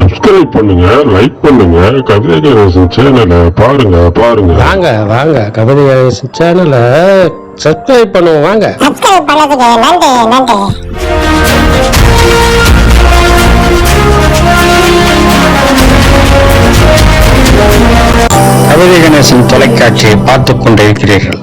Subscribe பண்ணுங்க like பண்ணுங்க கவிதை கணேசன் சேனலை பாருங்க பாருங்க. வாங்க வாங்க கபடி கணேசன் சேனலை சப்ஸ்கிரைப் பண்ணுவோம் வாங்க. சப்ஸ்கிரைப் பண்ணதுக்கு நன்றி நன்றி. கவிதை கணேசன் தொலைக்காட்சியை பார்த்துக் கொண்டிருக்கிறீர்கள்.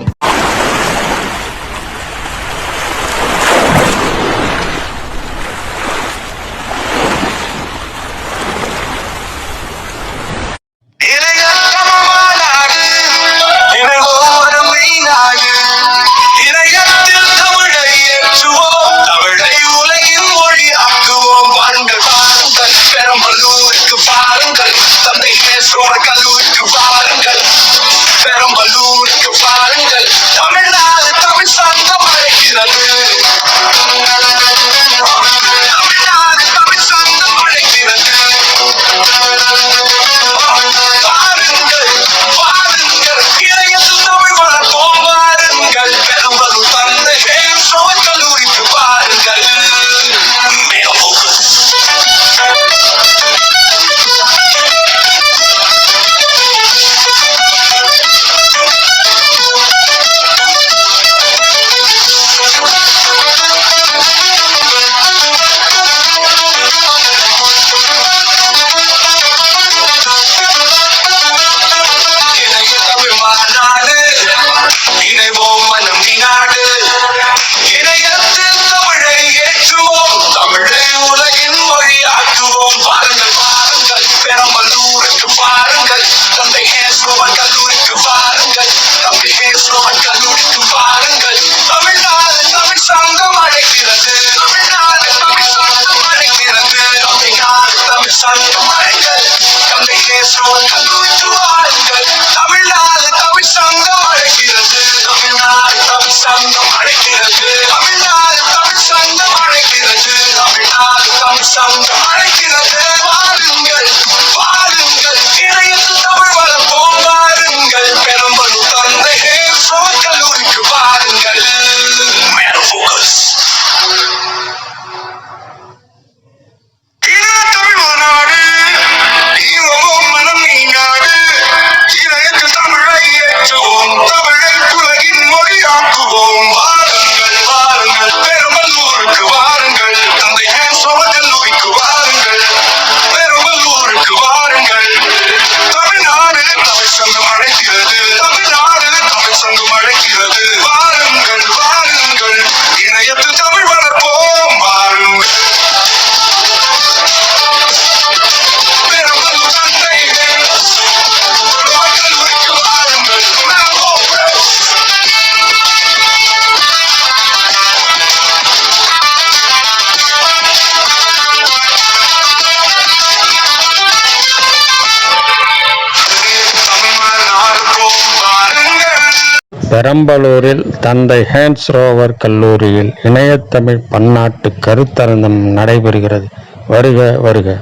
பெரம்பலூரில் தந்தை ஹேன்ஸ் ரோவர் கல்லூரியில் இணையத்தமிழ் பன்னாட்டு கருத்தரங்கம் நடைபெறுகிறது. வருக வருக.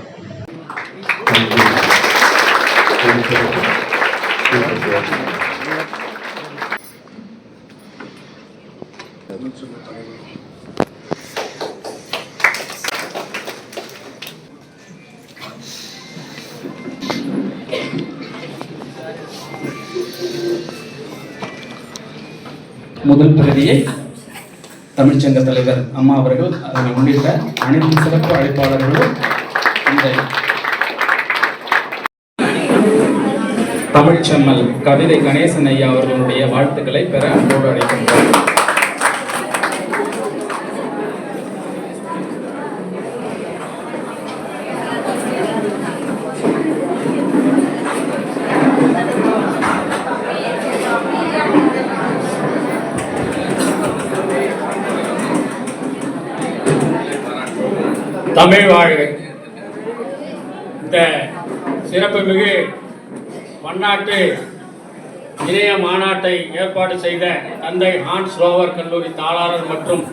முதல் பிரதியை தமிழ்ச்சங்க தலைவர் அம்மா அவர்கள் அதனை உள்ளிட்ட அனைத்து சிறப்பு அழைப்பாளர்களும் இந்த தமிழ்ச்செம்மல் கவிதை கணேசன் ஐயா அவர்களுடைய வாழ்த்துக்களை பெற அன்போடு அழைக்கின்றனர் தமிழ் வாழ்க இந்த சிறப்புமிகு பன்னாட்டு இணைய மாநாட்டை ஏற்பாடு செய்த தந்தை ஹான்ஸ் ரோவர் கல்லூரி தாளாளர் மற்றும்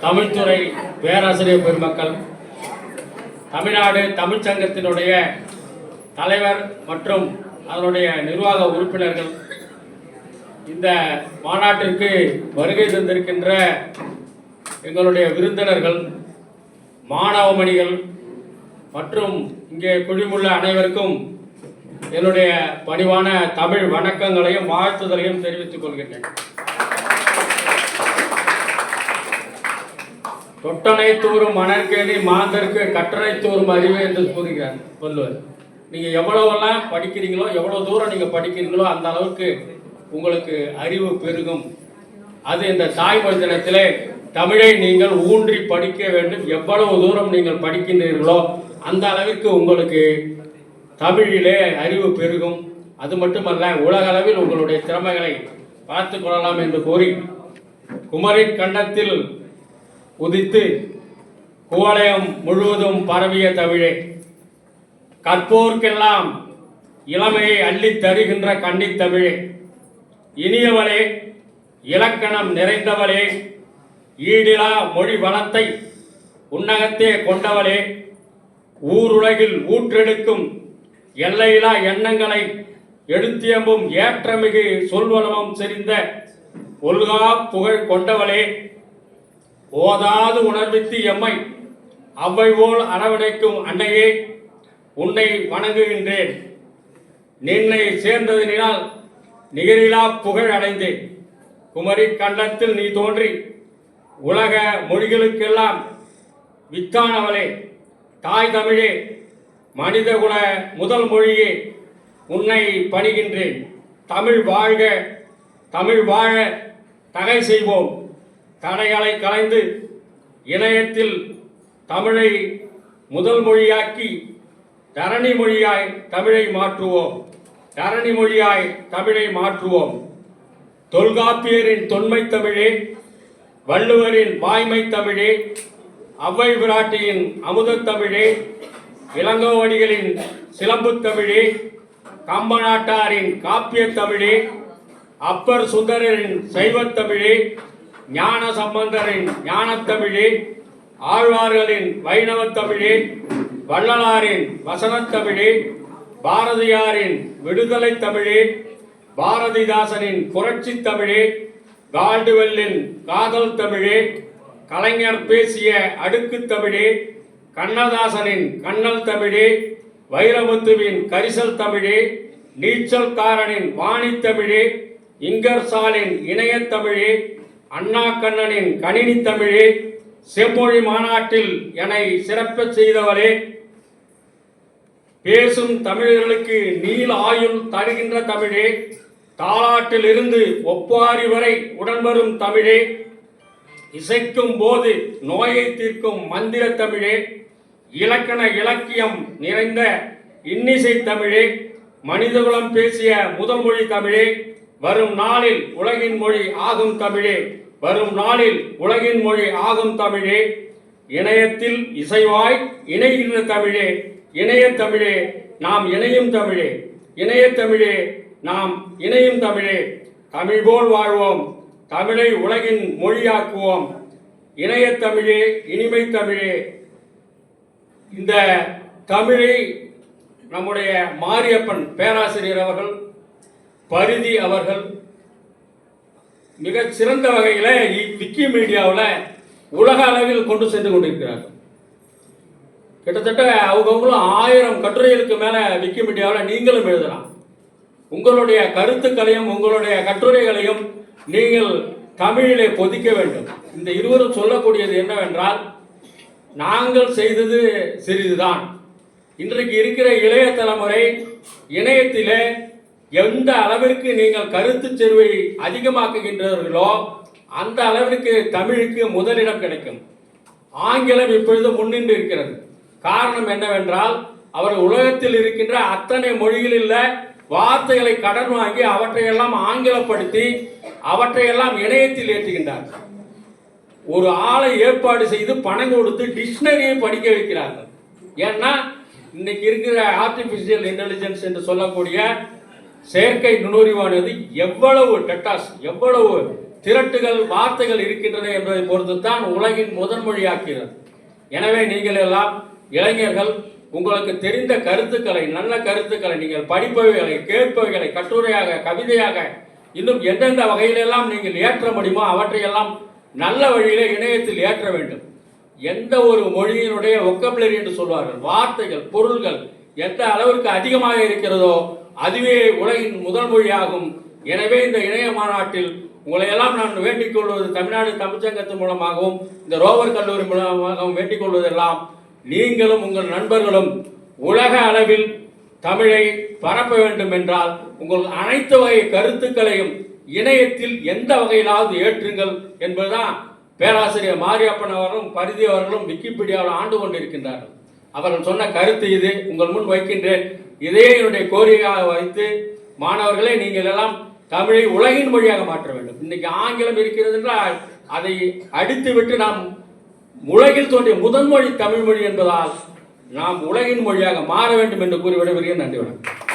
தமிழ்துறை பேராசிரியர் பெருமக்கள் தமிழ்நாடு தமிழ்ச்சங்கத்தினுடைய தலைவர் மற்றும் அதனுடைய நிர்வாக உறுப்பினர்கள் இந்த மாநாட்டிற்கு வருகை தந்திருக்கின்ற எங்களுடைய விருந்தினர்கள் மாணவமணிகள் மற்றும் இங்கே குழுமுள்ள அனைவருக்கும் என்னுடைய பணிவான தமிழ் வணக்கங்களையும் வாழ்த்துதலையும் தெரிவித்துக் கொள்கின்றேன். தொட்டனை தூறும் மணற்கேணி மாந்தருக்கு கட்டணை தூறும் அறிவு என்று கூறுகிறார் சொல்லுவார் நீங்கள் எவ்வளவெல்லாம் படிக்கிறீங்களோ எவ்வளோ தூரம் நீங்கள் படிக்கிறீங்களோ அந்த அளவுக்கு உங்களுக்கு அறிவு பெருகும். அது இந்த தாய்மொழி தினத்திலே தமிழை நீங்கள் ஊன்றி படிக்க வேண்டும். எவ்வளவு தூரம் நீங்கள் படிக்கின்றீர்களோ அந்த அளவிற்கு உங்களுக்கு தமிழிலே அறிவு பெருகும். அது மட்டுமல்ல உலக அளவில் உங்களுடைய திறமைகளை பார்த்து கொள்ளலாம் என்று கூறி குமரின் கண்டத்தில் உதித்து குவலயம் முழுவதும் பரவிய தமிழே கற்போர்க்கெல்லாம் இளமையை அள்ளித் தருகின்ற கன்னித்தமிழே இனியவளே இலக்கணம் நிறைந்தவளே ஈடிலா மொழி வளத்தை உன்னகத்தே கொண்டவளே. ஊருலகில் ஊற்றெடுக்கும் எல்லையிலா எண்ணங்களை எடுத்தியம்பும் ஏற்றமிகு சொல்வளமும் செறிந்த ஒல்கா புகழ் கொண்டவளே. ஓதாது உணர்வித்து எம்மை அவ்வை போல் அரவணைக்கும் அன்னையே உன்னை வணங்குகின்றேன். நின்னை சேர்ந்ததினால் நிகரிலா புகழ் அடைந்தேன். குமரி கண்டத்தில் நீ தோன்றி உலக மொழிகளுக்கெல்லாம் வித்தானவளே தாய் தமிழே மனிதகுல முதல் மொழியே உன்னை பணிகின்றேன். தமிழ் வாழ்க தமிழ் வாழ தகை செய்வோம். தடைகளை கலைந்து இணையத்தில் தமிழை முதல் மொழியாக்கி தரணி மொழியாய் தமிழை மாற்றுவோம். தரணி மொழியாய் தமிழை மாற்றுவோம். தொல்காப்பியரின் தொன்மை தமிழே வள்ளுவரின் வாய்மை தமிழே அவ்வை பிராட்டியின் அமுதத் தமிழே இளங்கோவடிகளின் சிலம்புத் தமிழே கம்பநாட்டாரின் காப்பிய தமிழே அப்பர் சுந்தரரின் சைவத்தமிழே ஞான சம்பந்தரின் ஞானத்தமிழே ஆழ்வார்களின் வைணவத்தமிழே வள்ளலாரின் வசனத்தமிழே பாரதியாரின் விடுதலை தமிழே பாரதிதாசனின் புரட்சி தமிழே கால்டுவெல்லின் காதல் தமிழே கலைஞர் பேசிய அடுக்கு தமிழே கண்ணதாசனின் கண்ணல் தமிழே வைரமுத்துவின் கரிசல் தமிழே நீச்சல்காரனின் வாணி தமிழே இங்கர்சாலின் இணையத்தமிழே அண்ணா கண்ணனின் கணினி தமிழே செம்மொழி மாநாட்டில் என்னை சிறப்ப செய்தவரே பேசும் தமிழர்களுக்கு நீல ஆயுள் தருகின்ற தமிழே. தாலாட்டில் இருந்து ஒப்பாரி வரை உடன்வரும் தமிழே. இசைக்கும் போது நோயை தீர்க்கும் மந்திர தமிழே. இலக்கண இலக்கியம் நிறைந்த இன்னிசை தமிழே. மனிதகுலம் பேசிய முதல் மொழி தமிழே. வரும் நாளில் உலகின் மொழி ஆகும் தமிழே. வரும் நாளில் உலகின் மொழி ஆகும் தமிழே. இணையத்தில் இசைவாய் இணைகின்ற தமிழே. இணைய தமிழே நாம் இணையும் தமிழே. இணைய தமிழே நாம் இணையும் தமிழே. தமிழ் போல் வாழ்வோம். தமிழை உலகின் மொழியாக்குவோம். இணைய தமிழே இனிமை தமிழே. இந்த தமிழை நம்முடைய மாரியப்பன் பேராசிரியர் அவர்கள் பரிதி அவர்கள் மிக சிறந்த வகையில் விக்கிமீடியாவில் உலக அளவில் கொண்டு சென்று கொண்டிருக்கிறார்கள் கிட்டத்தட்ட அவங்கவுங்களும் ஆயிரம் கட்டுரைகளுக்கு மேலே விக்கிமீடியாவில் நீங்களும் எழுதலாம். உங்களுடைய கருத்துக்களையும் உங்களுடைய கட்டுரைகளையும் நீங்கள் தமிழிலே பொதிக்க வேண்டும். இந்த இருவரும் சொல்லக்கூடியது என்னவென்றால் நாங்கள் செய்தது சிறிதுதான். இன்றைக்கு இருக்கிற இளைய தலைமுறை இணையத்திலே எந்த அளவிற்கு நீங்கள் கருத்து செருவை அதிகமாக்குகின்றீர்களோ அந்த அளவிற்கு தமிழுக்கு முதலிடம் கிடைக்கும். ஆங்கிலம் இப்பொழுது முன்னின்று இருக்கிறது. காரணம் என்னவென்றால் அவர் உலகத்தில் இருக்கின்ற அத்தனை மொழிகளில் வார்த்தைகளை கடன் வாங்கி அவற்றையெல்லாம் ஆங்கிலப்படுத்தி அவற்றையெல்லாம் இணையத்தில் ஏற்றுகின்றார்கள் ஒரு ஆளை ஏற்பாடு செய்து பணம் கொடுத்து டிக்ஷனரியை படிக்க வைக்கிறார்கள். ஏன்னா இன்னைக்கு இருக்கிற ஆர்டிபிஷியல் இன்டெலிஜென்ஸ் என்று சொல்லக்கூடிய செயற்கை நுண்ணறிவானது எவ்வளவு டெட்டாஸ் எவ்வளவு திரட்டுகள் வார்த்தைகள் இருக்கின்றன என்பதை பொறுத்து தான் உலகின் முதன்மொழியாக்கிறது எனவே நீங்கள் எல்லாம் இளைஞர்கள் உங்களுக்கு தெரிந்த கருத்துக்களை நல்ல கருத்துக்களை நீங்கள் படிப்பவைகளை கேட்பவைகளை கட்டுரையாக கவிதையாக இன்னும் எந்தெந்த வகையிலெல்லாம் நீங்கள் ஏற்ற முடியுமோ அவற்றையெல்லாம் நல்ல வழியிலே இணையத்தில் ஏற்ற வேண்டும். எந்த ஒரு மொழியினுடைய ஒக்கபிளரி என்று சொல்வார்கள் வார்த்தைகள் பொருள்கள் எந்த அளவிற்கு அதிகமாக இருக்கிறதோ அதுவே உலகின் முதல் மொழியாகும். எனவே இந்த இணைய மாநாட்டில் உங்களை எல்லாம் நான் வேண்டிக் கொள்வது தமிழ்நாடு தமிழ்ச்சங்கத்தின் மூலமாகவும் இந்த ரோவர் கல்லூரி மூலமாகவும் வேண்டிக் கொள்வதெல்லாம் நீங்களும் உங்கள் நண்பர்களும் உலக அளவில் தமிழை பரப்ப வேண்டும் என்றால் உங்கள் அனைத்து வகை கருத்துக்களையும் இணையத்தில் எந்த வகையிலாவது ஏற்றுங்கள் என்பதுதான் பேராசிரியர் மாரியப்பன் அவர்களும் பரிதி அவர்களும் விக்கிபீடியாவில் ஆண்டு கொண்டிருக்கின்றார்கள். அவர்கள் சொன்ன கருத்து இது. உங்கள் முன் வைக்கின்றேன். இதே என்னுடைய கோரிக்கையாக வைத்து மாணவர்களே நீங்கள் எல்லாம் தமிழை உலகின் மொழியாக மாற்ற வேண்டும். இன்னைக்கு ஆங்கிலம் இருக்கிறது என்றால் அதை அடித்து விட்டு நாம் உலகில் தோன்றிய முதன்மொழி தமிழ் மொழி என்பதால் நாம் உலகின் மொழியாக மாற வேண்டும் என்று கூறி விடைபெறுகிறேன். நன்றி வணக்கம்.